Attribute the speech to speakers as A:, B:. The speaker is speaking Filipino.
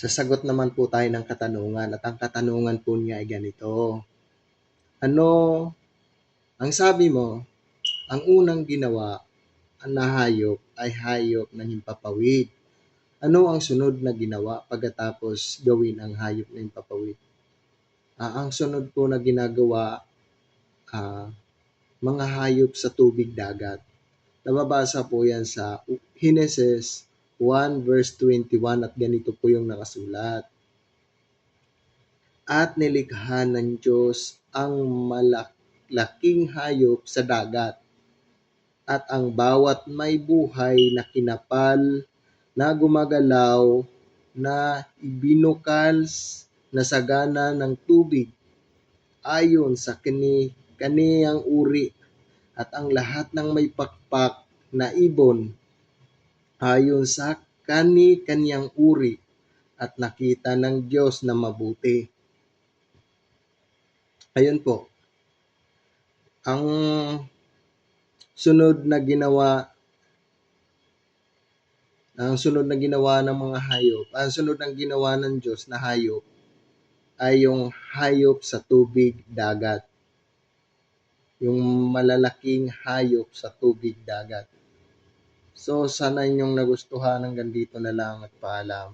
A: Sasagot naman po tayo ng katanungan at ang katanungan po niya ay ganito. Ano ang sabi mo, ang unang ginawa na hayop ay hayop na himpapawid. Ano ang sunod na ginawa pagkatapos gawin ang hayop na himpapawid? Ah, ang sunod po na ginagawa, ah, mga hayop sa tubig dagat. Nababasa po yan sa Genesis 1 verse 21 at ganito po yung nakasulat. At nilikha ng Diyos ang malaking hayop sa dagat at ang bawat may buhay na kinapal na gumagalaw na ibinukal na sagana ng tubig ayon sa kani kaniyang uri at ang lahat ng may pakpak na ibon ayon sa kani kaniyang uri at nakita ng Diyos na mabuti. Ayun po. Ang sunod na ginawa ang sunod na ginawa ng mga hayop, ang sunod ng ginawa ng Diyos na hayop ay yung hayop sa tubig dagat. Yung malalaking hayop sa tubig dagat. So, sana inyong nagustuhan hanggang dito na lang at paalam.